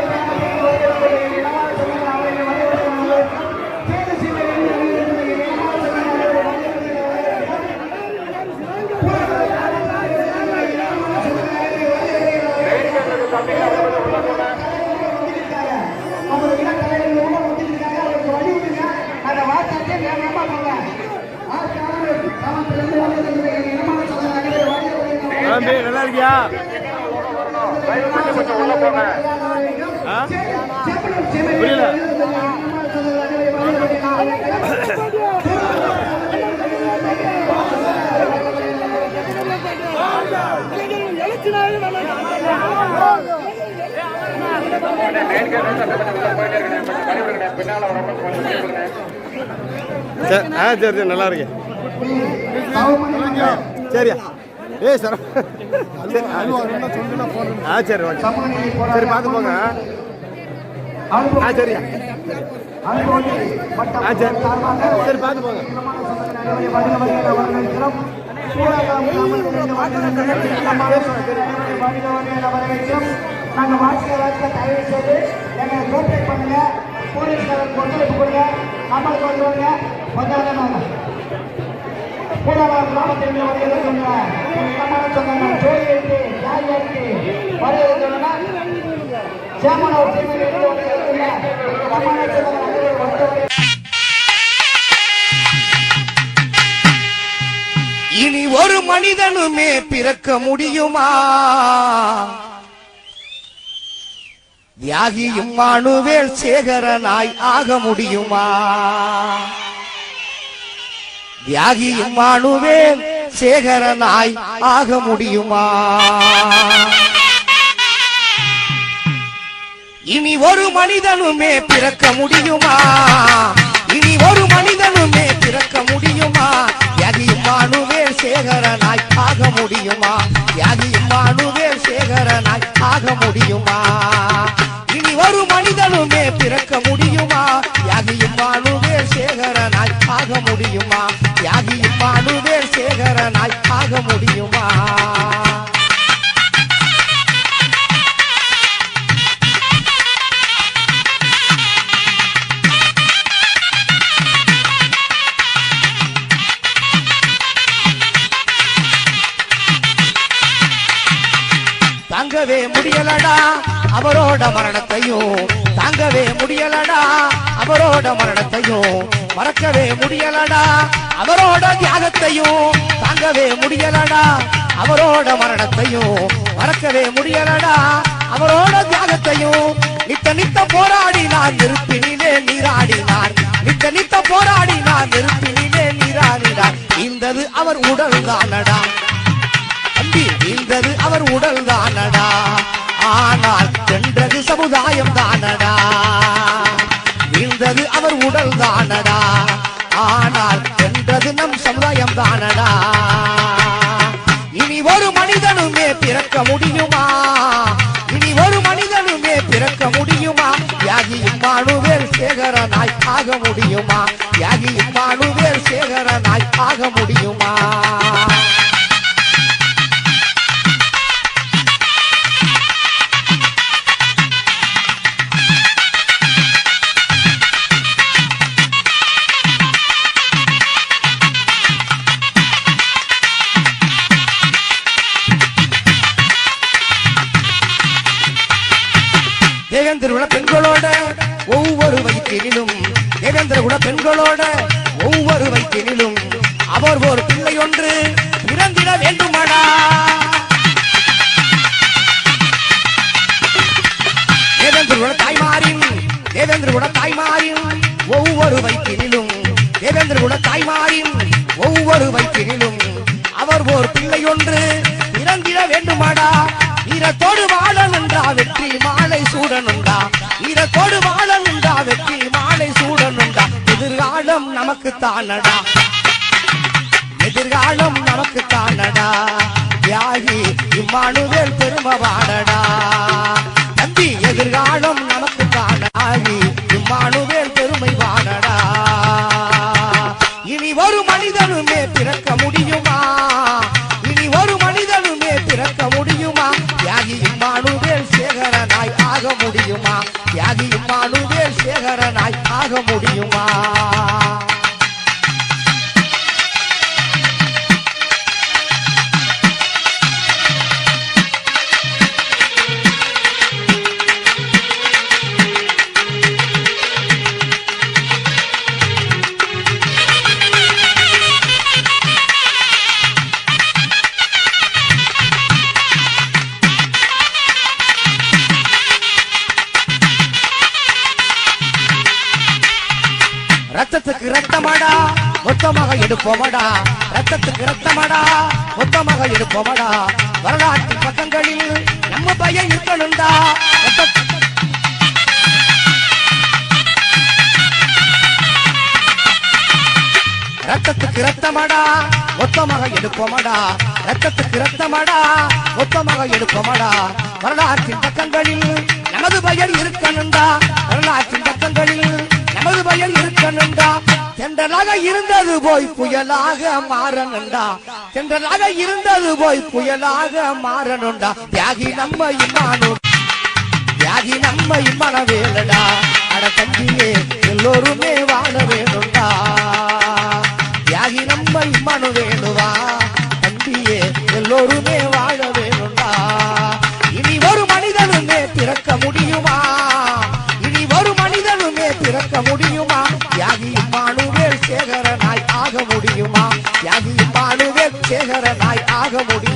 ஆ தம்பி நல்லா இருக்கியா? புரியல. சரி ஆ சரி சரி நல்லா இருக்கேன். சரியா. ஏ சார். ஆ சரி. ஓகே. சரி பார்த்து போங்க. ஆ சரியா ஆ சரி. சரி பார்த்து போங்க. நாங்கள் வாட்சியர் தயவு செய்து எங்களை கோட்டை பண்ணுங்க போலீஸ்காரன் கொண்டு கொடுங்க. நம்மளுக்கு வந்துருவாங்க கொஞ்சம் கூடவார் கிராமத்தில் ஜோதி யார் இனி ஒரு மனிதனுமே பிறக்க முடியுமா? தியாகியும் மானுவேல் சேகரனாய் ஆக முடியுமா? தியாகியும் மானுவேல் சேகரனாய் ஆக முடியுமா? இனி ஒரு மனிதனுமே பிறக்க முடியுமா? இனி ஒரு மனிதனுமே பிறக்க முடியுமா? தியாகியும் மானுவேல் சேகரனாய் ஆக முடியுமா? தியாகியும் மானுவேல் சேகரனாய் ஆக முடியுமா? அவரோட மரணத்தையும் தாங்கவே முடியலடா. அவரோட மரணத்தையும் மறக்கவே முடியலடா. அவரோட தியாகத்தையும் தாங்கவே முடியலடா. அவரோட மரணத்தையும் மறக்கவே முடியலடா. அவரோட தியாகத்தையும் நித்த நித்த போராடினார் நெருப்பினிலே நீராடினார். நித்த நித்த போராடினார் நெருப்பினிலே நீராடினார். இந்தது அவர் உடல் தானடா. தம்பி வீழ்ந்தது அவர் உடல் தான் தானடா? இனி ஒரு மனிதனுமே பிறக்க முடியுமா? இனி ஒரு மனிதனுமே பிறக்க முடியுமா? தியாகியும் மானுவேல் சேகரனாய் ஆக முடியுமா? தியாகியும் மானுவேல் சேகரனாய் ஆக முடியுமா? சூடனுண்டா வீரத்தோடு வாழனுண்டா வெற்றி மாலை சூடனுண்டா எதிர்காலம் நமக்கு தானடா. எதிர்காலம் நமக்கு தானடா. தியாகி இம்மானுவேல் பெருமை வாடடா. தம்பி எதிர்காலம் நமக்கு தானாகி இம்மானுவேல் பெருமை வாடடா. இனி ஒரு மனிதனுமே பிறக்க முடியுமா? ஆக முடியுமா? தியாகி இம்மானுவேல் சேகரனாய் ஆக முடியுமா? ரத்தத்துக்கு ரத்தமாடா மொத்தமாக எடுப்போமடா. ரத்தத்துக்கு ரத்தமாடா மொத்தமாக எடுப்போமடா. வரலாற்று பக்கங்களில் நம்ம பையன் இருக்கணும்டா. ரத்தத்துக்கு ரத்தமாடா மொத்தமாக எடுப்போமடா. ரத்தத்துக்கு ரத்தமாடா மொத்தமாக எடுப்போமடா. வரலாற்றின் பக்கங்களில் நமது பெயர் இருக்கணும்டா. வரலாற்றின் பக்கங்களில் நமது பெயர் இருக்கணும்டா. தென்றலாக இருந்தது போய் புயலாக மாறணும்டா. தென்றலாக இருந்தது போய் புயலாக மாறணும்டா. தியாகி நம்ம இம்மானு தியாகி நம்ம இம்மன வேலடா அட தம்பியே எல்லோருமே வாழ வேணும்டா. தியாகி நம்ம இம்மனு வேணுவா தம்பியே எல்லோருமே வாழ வேணும்டா. இனி ஒரு மனிதனுமே பிறக்க முடியுமா? சேகரனாய் ஆக முடியும்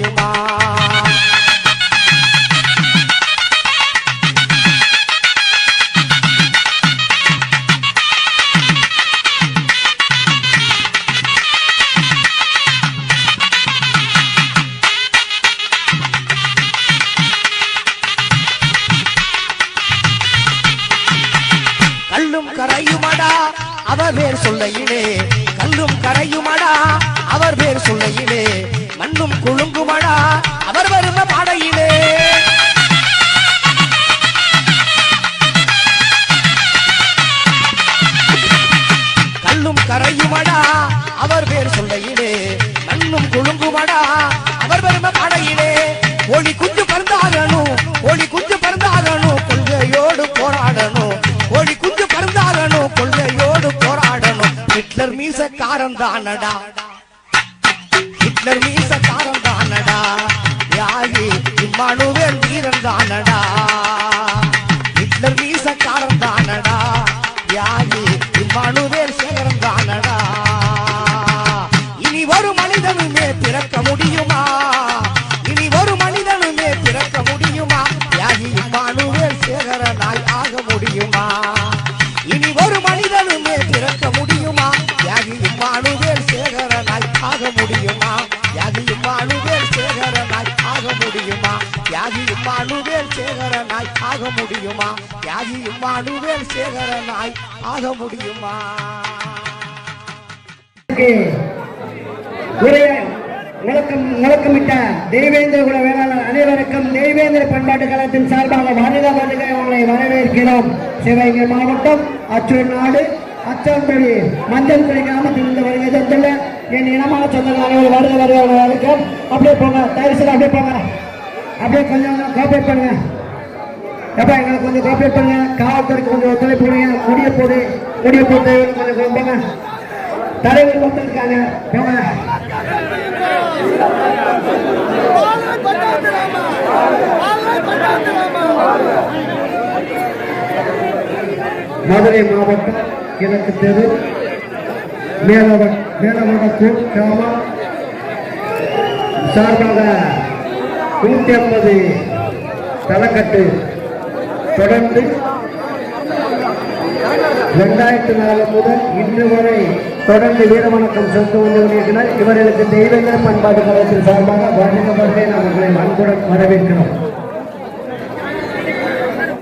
பாடா அவர் வரும பாடையிலே. கல்லும் கரையுமடா அவர் பேர் சொல்லையிலே. நன்னும் குழுங்குமடா அவர் வரும பாடையிலே. ஒளி குஞ்சு பறந்தாகணும் ஒளி குஞ்சு பறந்தாகணும் கொள்கையோடு போராடணும். ஒளி குஞ்சு பறந்தாகணும் கொள்கையோடு போராடணும். ஹிட்லர் மீசக்காரன் தானடா. இம்மானுவேல் சேகரனாய் ஆக முடியுமா? யாகி இம்மானுவேல் சேகரனாய் ஆக முடியுமா? விளக்கம் விளக்கமிட்ட தெய்வேந்திர குல வேளாளர் அனைவருக்கும் தெய்வேந்திர பண்பாட்டு கழகத்தின் சார்பாக வருக வருக உங்களை வரவேற்கிறோம். சிவகங்கை மாவட்டம் அச்சூர் நாடு அச்சம்படி மஞ்சள் துறை கிராமத்தில் இருந்து வருகை தந்துள்ள என் இனமான சொந்தங்கள் அனைவரும் வருக வருக உங்களை வரவேற்கிறோம் அப்படியே போங்க தயவு செய்து அப்படியே போங்க. அப்படியே கொஞ்சம் கோஆப்ரேட் பண்ணுங்க. எப்பா எங்களுக்கு கொஞ்சம் கோஆப்ரேட் பண்ணுங்க. காவல்துறைக்கு கொஞ்சம் ஒத்துழைப்பு கொடுங்க. முடிய போடு முடிய போட்டு கொஞ்சம் போங்க தலைவர் வந்திருக்காங்க போங்க. மதுரை மாவட்டம் கிழக்கு தெரு மேலவ மேலவடக்கூர் கிராமம் சார்பாக நூற்றி ஐம்பது தலைக்கட்டு தொடர்ந்து இரண்டாயிரத்தி நாலு முதல் இன்று வரை தொடர்ந்து வீரவணக்கம் செலுத்த வந்து கொண்டிருக்கிறார் இவர்களுக்கு தெய்வங்கள் பண்பாட்டு கழகத்தின் சார்பாக வருகின்ற நாம் அவர்களை அன்புடன் வரவேற்கிறோம்.